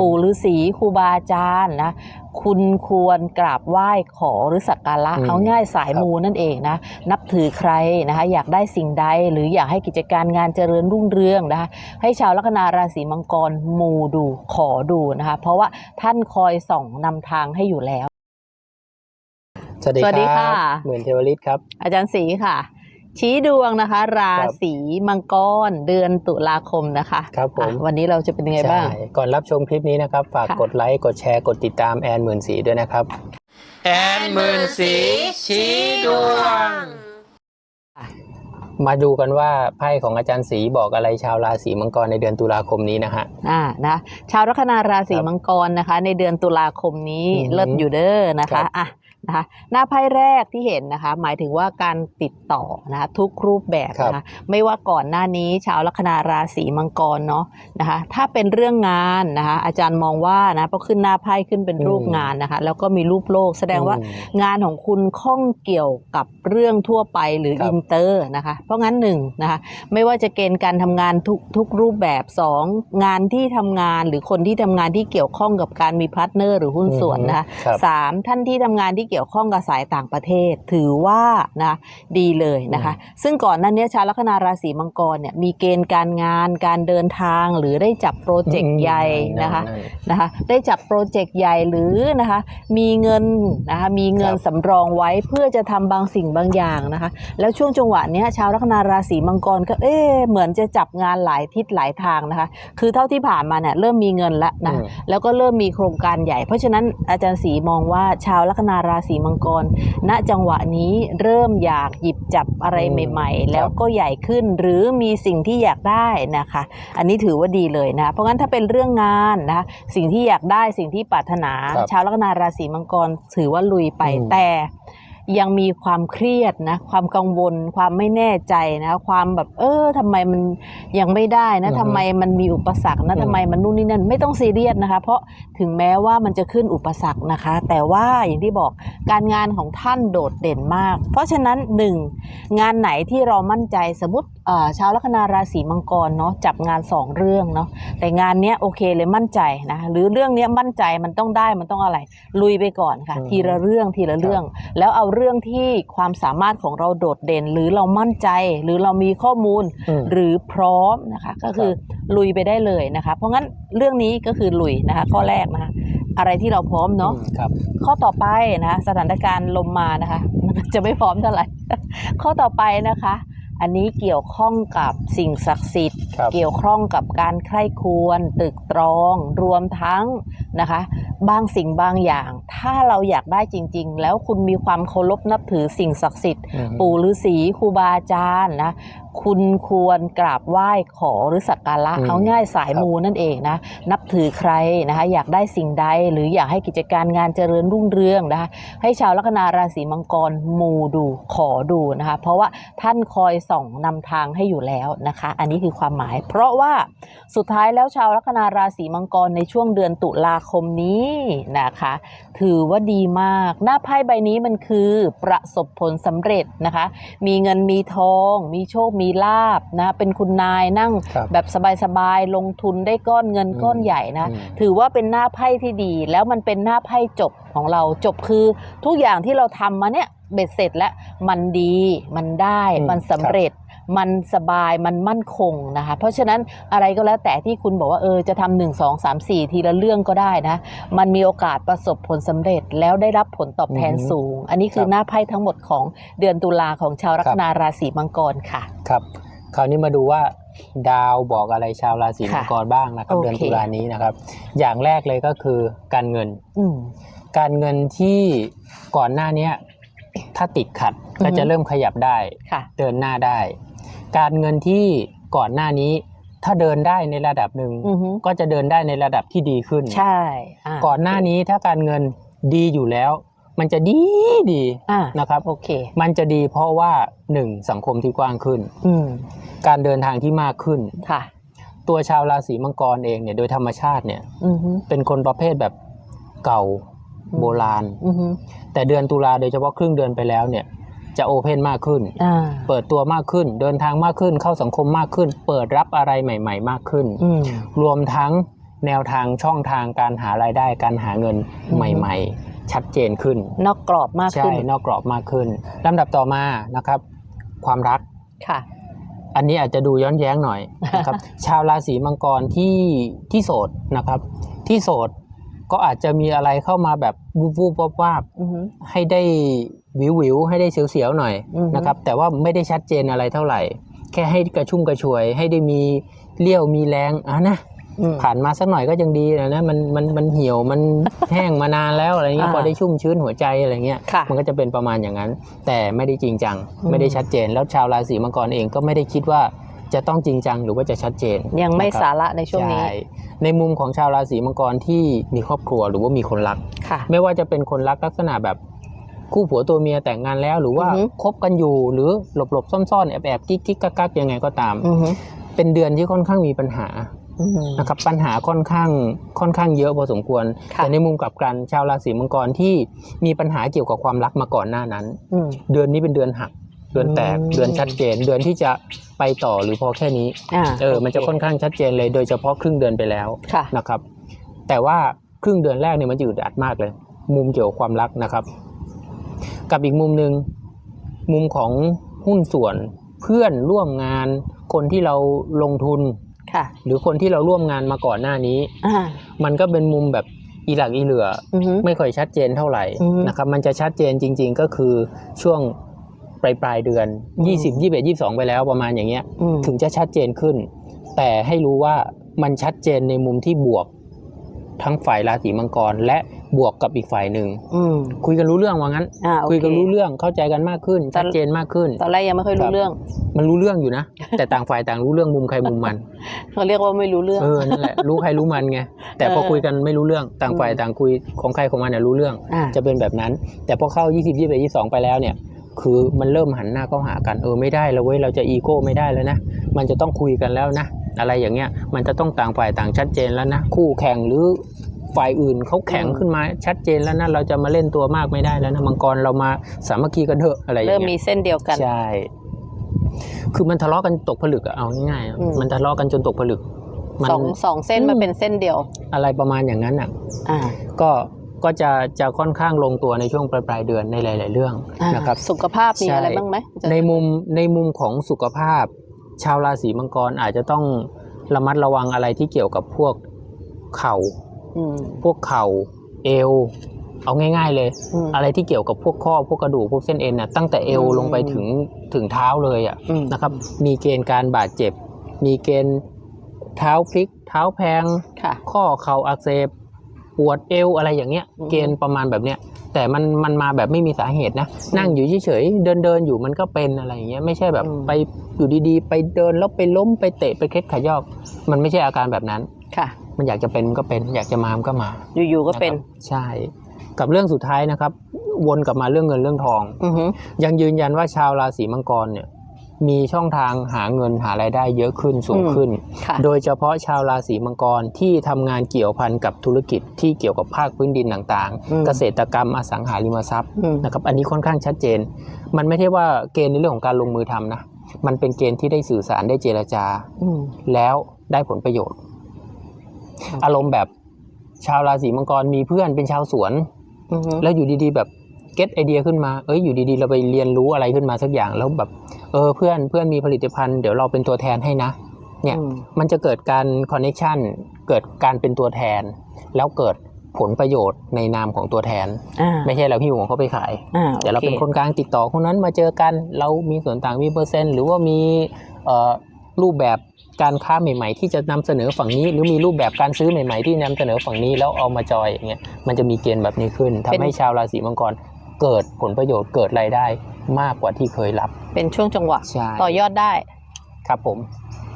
ปู่ฤาษีครูบาอาจารย์นะคุณควรกราบไหว้ขอหรือสักการะอืมเอาง่ายสายครับมูนั่นเองนะนับถือใครนะคะอยากได้สิ่งใด หรืออยากให้กิจการงานเจริญรุ่งเรืองนะคะให้ชาวลัคนาราศีมังกรมูดูขอดูนะคะเพราะว่าท่านคอยส่องนำทางให้อยู่แล้ว สวัสดีสวัสดีคค่ะรับเหมือนเทวริตครับ อาจารย์ศรีค่ะ ชี้ดวงนะคะ ราศีมังกรเดือนตุลาคมนะคะครับผมอะวันนี้เราจะเป็นยังไงบ้างใช่ก่อนรับชมคลิปนี้นะครับ ฝากค่ะกดไลค์ กดแชร์ กดติดตามแอนหมื่นสีด้วยนะครับ แอนหมื่นสีชี้ดวง มาดูกันว่าไพ่ของอาจารย์สีบอกอะไรชาวราศีมังกรในเดือนตุลาคมนี้นะฮะอ่านะชาวลัคนาราศีครับมังกรนะคะ ในเดือนตุลาคมนี้อือหือเลิศอยู่เด้อนะครัคะบอะ นะคะหน้าไพ่แรกที่เห็นนะคะ หมายถึงว่าการติดต่อนะคะทุกรูปแบบนะคะไม่ว่าก่อนหน้านี้ชาวลัคนาราศีมังกรเนาะนะคะถ้าเป็นเรื่องงานนะคะอาจารย์มองว่านะเพราะขึ้นหน้าไพ่ขึ้นเป็นรูปอืมงานนะคะแล้วก็มีรูปโลก แสดงว่าอืมงานของคุณข้องเกี่ยวกับเรื่องทั่วไปหรือครับอินเตอร์นะคะเพราะงั้นหนึ่งนะคะไม่ว่าจะเกณฑ์การทำงานทุกทุกรูปแบบสองงานที่ทำงานหรือคนที่ทำงานที่เกี่ยวข้องกับการมีพาร์ทเนอร์หรือหุ้นส่วนนะคะครับสามท่านที่ทำงานที่เกี่ยวข้องกับสายต่างประเทศ ถือว่านะดีเลยนะคะ ซึ่งก่อนหน้านี้ชาวลัคนาราศีมังกรเนี่ยมีเกณฑ์การงานการเดินทางหรือได้จับโปรเจกต์ใหญ่นะคะนะคะได้จับโปรเจกต์ใหญ่หรือนะคะมีเงินนะคะมีเงินครับสำรองไว้เพื่อจะทำบางสิ่งบางอย่างนะคะ แล้วช่วงจังหวะเนี้ยชาวลัคนาราศีมังกรก็เอ๊ะเหมือนจะจับงานหลายทิศหลายทางนะคะ คือเท่าที่ผ่านมาเนี่ยเริ่มมีเงินแล้วนะอืมแล้วก็เริ่มมีโครงการใหญ่ เพราะฉะนั้นอาจารย์ศรีมองว่าชาวลัคนาราศีมังกร ณจังหวะนี้เริ่มอยากหยิบจับอะไรอืมใหม่ๆครับแล้วก็ใหญ่ขึ้นหรือมีสิ่งที่อยากได้นะคะ อันนี้ถือว่าดีเลยนะ เพราะงั้นถ้าเป็นเรื่องงานนะคะสิ่งที่อยากได้สิ่งที่ปรารถนาครับชาวลัคนาราศีมังกรถือว่าลุยไปอืมแต่ ยังมีความเครียดนะความกังวล ความไม่แน่ใจนะความแบบเออทำไมมันยังไม่ได้นะอือฮึทำไมมันมีอุปสรรคนะอืมทำไมมันนู่นนี่นั่นไม่ต้องซีเรียสนะคะ เพราะถึงแม้ว่ามันจะขึ้นอุปสรรคนะคะ แต่ว่าอย่างที่บอกการงานของท่านโดดเด่นมาก เพราะฉะนั้นหนึ่งงานไหนที่เรามั่นใจสมมติเอ่อชาวลัคนาราศีมังกรเนาะจับงานสองเรื่องเนาะแต่งานเนี้ยโอเคเลยมั่นใจนะหรือเรื่องเนี้ยมั่นใจมันต้องได้มันต้องอะไร ลุยไปก่อนค่ะอืมทีละเรื่องทีละเรื่อง แล้วเอาเรื่องที่ความสามารถของเราโดดเด่น หรือเรามั่นใจ หรือเรามีข้อมูลอืมหรือพร้อมนะคะก็คือลุยไปได้เลยนะคะ เพราะงั้นเรื่องนี้ก็คือลุยนะคะข้อแรกนะคะอะไรที่เราพร้อมเนาะอืมครับข้อต่อไปนะคะสถานการณ์ลมมานะคะจะไม่พร้อมเท่าไหร่ข้อต่อไปนะคะ อันนี้เกี่ยวข้องกับสิ่งศักดิ์สิทธิ์ ครับ เกี่ยวข้องกับการใคร่ครวญตึกตรอง รวมทั้ง นะคะ บางสิ่งบางอย่าง ถ้าเราอยากได้จริง ๆ แล้วคุณมีความเคารพนับถือสิ่งศักดิ์สิทธิ์อืมปู่ฤาษีครูบาอาจารย์นะคุณควรกราบไหว้ขอหรือสักการะอืมเอาง่ายสายครับมูนั่นเองนะนับถือใครนะคะอยากได้สิ่งใด หรืออยากให้กิจการงานเจริญรุ่งเรืองนะคะให้ชาวลัคนาราศีมังกรมูดูขอดูนะคะเพราะว่าท่านคอยส่องนำทางให้อยู่แล้วนะคะ อันนี้คือความหมาย เพราะว่าสุดท้ายแล้วชาวลัคนาราศีมังกรในช่วงเดือนตุลาคมนี้นะคะ ถือว่าดีมาก หน้าไพ่ใบนี้มันคือประสบผลสำเร็จนะคะ มีเงินมีทอง มีโชคมีลาบนะเป็นคุณนายนั่งครับแบบสบายๆลงทุนได้ก้อนเงินอืมก้อนใหญ่นะ อืม ถือว่าเป็นหน้าไพ่ที่ดี แล้วมันเป็นหน้าไพ่จบของเราจบคือ ทุกอย่างที่เราทำมาเนี่ยเบ็ดเสร็จแล้วมันดีมันได้อืมมันสำเร็จ มันสบายมันมั่นคงนะคะ เพราะฉะนั้นอะไรก็แล้วแต่ที่คุณบอกว่าเออจะทำหนึ่งสองสามสี่ทีละเรื่องก็ได้นะ มันมีโอกาสประสบผลสำเร็จแล้วได้รับผลตอบแทนอือฮึสูง อันนี้คือครับหน้าไพ่ทั้งหมดของเดือนตุลาของชาวลัครัคบนาราศีมังกรค่ะครับคราวนี้มาดูว่าดาวบอกอะไรชาวราศีค่ะมังกรบ้างนะครับโอเคเดือนตุลานี้นะครับ อย่างแรกเลยก็คือการเงินอืมการเงินที่ก่อนหน้าเนี้ยถ้าติดขัดก็อือฮึจะเริ่มขยับได้ค่ะเดินหน้าได้ การเงินที่ก่อนหน้านี้ ถ้าเดินได้ในระดับหนึ่งอือฮึก็จะเดินได้ในระดับที่ดีขึ้น ใช่าก่อนหน้านี้ถ้าการเงินดีอยู่แล้ว มันจะดีดีอ่านะครับ โอเค มันจะดีเพราะว่าหนึ่งสังคมที่กว้างขึ้น อืมการเดินทางที่มากขึ้น ค่ะ ตัวชาวราศีมังกรเองเนี่ยโดยธรรมชาติเนี่ยอือฮึเป็นคนประเภทแบบเก่าอืมโบราณ อือฮึแต่เดือนตุลาโดยเฉพาะครึ่งเดือนไปแล้วเนี่ย จะโอเพนมากขึ้นอ่าเปิดตัวมากขึ้น เดินทางมากขึ้น เข้าสังคมมากขึ้น เปิดรับอะไรใหม่ ๆ มากขึ้นอืมรวมทั้งแนวทางช่องทางการหารายได้การหาเงินอืมใหม่ ๆ ชัดเจนขึ้น นอกกรอบมากใช่ขึ้นนอกกรอบมากขึ้นลำดับต่อมานะครับ ความรักค่ะ อันนี้อาจจะดูย้อนแย้งหน่อยนะครับ ชาวราศีมังกรที่ที่โสดนะครับ ที่โสดก็อาจจะมีอะไรเข้ามาแบบวูบวูบวาบวาบอือหือให้ได้ วิววิวให้ได้เสียวๆหน่อยอือฮึนะครับ แต่ว่าไม่ได้ชัดเจนอะไรเท่าไหร่ แค่ให้กระชุ่มกระชวย ให้ได้มีเลี้ยวมีแรงอะนะอืมผ่านมาสักหน่อยก็ยังดีนะนะมันมันมันเหี่ยวมันแห้งมานานแล้วอะไรเงี้ยอ่าพอได้ชุ่มชื้นหัวใจอะไรเงี้ยค่ะมันก็จะเป็นประมาณอย่างนั้น แต่ไม่ได้จริงจังอืมไม่ได้ชัดเจน แล้วชาวราศีมังกรเองก็ไม่ได้คิดว่าจะต้องจริงจังหรือว่าจะชัดเจน ยังไม่นะครับสาระในช่วงนี้ใในมุมของชาวราศีมังกรที่มีครอบครัวหรือว่ามีคนรักค่ะไม่ว่าจะเป็นคนรักลักษณะแบบ คู่ผัวตัวเมียแต่งงานแล้ว หรือว่าอือฮึ คบกันอยู่หรือหลบหลบๆซ่อนๆแอบแอบๆกิ๊กกิ๊กกักกักๆยังไงก็ตาม อือหือเป็นเดือนที่ค่อนข้างมีปัญหาอืมนะครับปัญหาค่อนข้างค่อนข้างเยอะพอสมควร ค่ะ แต่ในมุมกลับกันชาวราศีมังกรที่มีปัญหาเกี่ยวกับความรักมาก่อนหน้านั้น อืม เดือนนี้เป็นเดือนหัก เดือนแตก อืม เดือนชัดเจน เดือนที่จะไปต่อหรือพอแค่นี้ อ่าเออ มันจะโค่อนข้างชัดเจนเลย โดยเฉพาะครึ่งเดือนไปแล้วค่ะนะครับ แต่ว่าครึ่งเดือนแรกเนี่ยมันจะอึดอัดมากเลย มุมเกี่ยวกับความรักนะครับ กับอีกมุมหนึ่งมุมของหุ้นส่วนเพื่อนร่วมงาน คนที่เราลงทุนค่ะ หรือคนที่เราร่วมงานมาก่อนหน้านี้อ่ามันก็เป็นมุมแบบอีหลักอีเหลืออือหือไม่ค่อยชัดเจนเท่าไหร่อือฮึนะครับ มันจะชัดเจนจริง ๆ ก็คือช่วงปลายปลายๆเดือนอืม20 21 22 ไปแล้วประมาณอย่างเงี้ยอืมถึงจะชัดเจนขึ้น แต่ให้รู้ว่ามันชัดเจนในมุมที่บวก ทั้งฝ่ายราศีมังกร และบวกกับอีกฝ่ายหนึ่งอืมคุยกันรู้เรื่องว่างั้น อ่าโอเค คุยกันรู้เรื่องเข้าใจกันมากขึ้นตอนชัดเจนมากขึ้น ตอนแรกยังไม่ค่อยครัรู้บ เรื่องมันรู้เรื่องอยู่นะ แต่ต่างฝ่ายต่างรู้เรื่องมุมใครมุมมัน เขาเรียกว่าไม่รู้เรื่อง เออนั่นแหละรู้ใครรู้มันไงแต่พอเออ คุยกันไม่รู้เรื่องต่างฝ่ายอืมต่างคุยของใครของมันเนี่ยรู้เรื่อง อ่าจะเป็นแบบนั้น แต่พอเข้า 20 21 22 ไปแล้วเนี่ย คือมันเริ่มหันหน้าเข้าหากันเออไม่ได้แล้วเว้ยเราจะอีโก้ไม่ได้แล้วนะ มันจะต้องคุยกันแล้วนะ อะไรอย่างเงี้ยมันจะต้องต่างฝ่ายต่างชัดเจนแล้วนะ คู่แข่งหรือฝ่ายอื่นเขาแข็งอืมขึ้นมาชัดเจนแล้วนะเราจะมาเล่นตัวมากไม่ได้แล้วนะมังกรเรามาสามัคคีกันเถอะอะไรอย่างเริ่มเงี้ยมีเส้นเดียวกันใช่คือมันทะเลาะกันตกผลึกอะเอาง่ายๆอะอืมมันทะเลาะกันจนตกผลึกมันสองสองเส้นอืมมาเป็นเส้นเดียว อะไรประมาณอย่างนั้นอะอ่าก็ก็จะจะค่อนข้างลงตัวในช่วงปลายปลายๆเดือนในหลาย ๆ เรื่องอ่านะครับ สุขภาพมีใช่อะไรบ้างไหมจะในมุมในมุมของสุขภาพ ชาวราศีมังกรอาจจะต้องระมัดระวังอะไรที่เกี่ยวกับพวกเข่าอืมพวกเข่าเอว เอาง่าย ๆ เลยอืมอะไรที่เกี่ยวกับพวกข้อพวกกระดูกพวกเส้นเอ็นน่ะตั้งแต่เอวอืมลงไปถึงถึงเท้าเลยอะอืมนะครับ มีเกณฑ์การบาดเจ็บ มีเกณฑ์เท้าพลิก เท้าแพงค่ะข้อเข่าอักเสบ ปวดเอวอะไรอย่างเงี้ยอืมเกณฑ์ประมาณแบบเนี้ย แต่มันมันมาแบบไม่มีสาเหตุนะ นั่งอยู่เฉยๆเดินเดินๆอยู่มันก็เป็นอะไรอย่างเงี้ยไม่ใช่แบบอืมไปอยู่ดีๆ ไปเดินแล้วไปล้มไปเตะไปเคล็ดขยอก มันไม่ใช่อาการแบบนั้น ค่ะ มันอยากจะเป็นมันก็เป็น อยากจะมามันก็มา อยู่ๆก็เป็นะครับใช่ กับเรื่องสุดท้ายนะครับ วนกลับมาเรื่องเงินเรื่องทองอือหือยังยืนยันว่าชาวราศีมังกรเนี่ย มีช่องทางหาเงินหารายได้เยอะขึ้นสูงอืมขึ้นค่ะโดยเฉพาะชาวราศีมังกรที่ทำงานเกี่ยวพันกับธุรกิจที่เกี่ยวกับภาคพื้นดินต่างอืมๆเกษตรกรรมอสังหาริมทรัพย์อืมนะครับอันนี้ค่อนข้างชัดเจน มันไม่ใช่ว่าเกณฑ์ในเรื่องของการลงมือทำนะมันเป็นเกณฑ์ที่ได้สื่อสารได้เจรจาอืมแล้วได้ผลประโยชน์ อารมณ์แบบชาวราศีมังกรมีเพื่อนเป็นชาวสวนอือหือแล้วอยู่ดีๆ แบบเก็ตไอเดียขึ้นมา เอ้ยอยู่ดีๆ เราไปเรียนรู้อะไรขึ้นมาสักอย่างแล้วแบบ เออเพื่อนเพื่อนมีผลิตภัณฑ์เดี๋ยวเราเป็นตัวแทนให้นะ เนี่ยอืมมันจะเกิดการคอนเน c ชันเกิดการเป็นตัวแทน แล้วเกิดผลประโยชน์ในนามของตัวแทนอ่าไม่ใช่เราพี่หวงเขาไปขายอ่าเดี๋ยวเราโอเป็นคนกลางติดต่อคนนั้นมาเจอกันเรามีส่วนต่างมีเปอร์เซ็นต์หรือว่ามีเอ่อรูปแบบการค้าใหม่ ๆ ที่จะนำเสนอฝั่งนี้ หรือมีรูปแบบการซื้อใหม่ ๆ ที่นำเสนอฝั่งนี้แล้วเอามาจอยอย่างเงี้ยมันจะมีเกณฑ์แบบนี้ขึ้นทำให้ชาวราศีมังกรเกิดผลประโยชน์เกิดรายได้ มากกว่าที่เคยรับ เป็นช่วงจังหวะ ใช่ ต่อยอดได้ ครับผม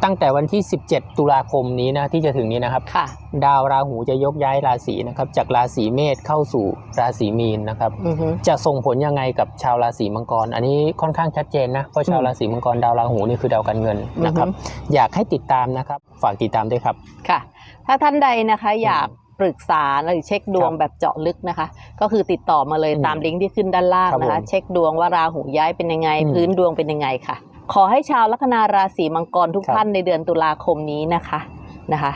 ตั้งแต่วันที่ 17 ตุลาคมนี้นะที่จะถึงนี้นะครับ ค่ะ ดาวราหูจะยกย้ายราศีนะครับจากราศีเมษเข้าสู่ราศีมีนนะครับ อือหือจะส่งผลยังไงกับชาวราศีมังกร อันนี้ค่อนข้างชัดเจนนะ เพราะชาวอืมราศีมังกรดาวราหูนี่คือดาวการเงินนะครับอือฮึอยากให้ติดตามนะครับ ฝากติดตามด้วยครับ ค่ะ ถ้าท่านใดนะคะอยาก ปรึกษาหรือเช็คดวงครับแบบเจาะลึกนะคะ ก็คือติดต่อมาเลยอืมตามลิงก์ที่ขึ้นด้านล่างครับนะคะผมเช็คดวงว่าราหูย้ายเป็นยังไง อืมพื้นดวงเป็นยังไงค่ะ ขอให้ชาวลัคนาราศีมังกรทุกครับท่านในเดือนตุลาคมนี้นะคะนะคะ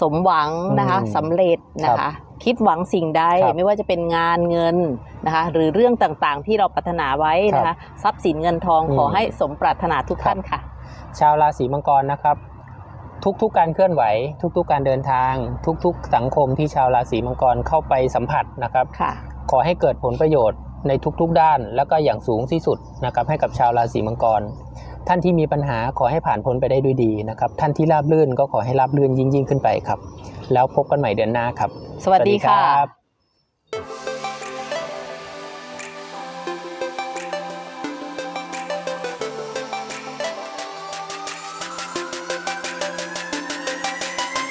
สมหวังนะคะอืมสำเร็จนะครัคะ บคิดหวังสิ่งใดครับไม่ว่าจะเป็นงานเงินนะคะ หรือเรื่องต่างๆ ที่เราปรารถนาไว้นะครัคะบทรัพย์สินเงินทองอืมขอให้สมปรารถนาทุกครับ ท่านค่ะ ชาวราศีมังกรนะครับ ทุกๆการเคลื่อนไหว ทุกๆการเดินทาง ทุกๆ สังคมที่ชาวราศีมังกรเข้าไปสัมผัสนะครับค่ะขอให้เกิดผลประโยชน์ในทุกๆด้าน แล้วก็อย่างสูงที่สุดนะครับให้กับชาวราศีมังกร ท่านที่มีปัญหาขอให้ผ่านพ้นไปได้ด้วยดีนะครับ ท่านที่ราบรื่นก็ขอให้ราบรื่นยิ่งยิ่งๆขึ้นไปครับ แล้วพบกันใหม่เดือนหน้าครับ สวัสดีค่ะรับ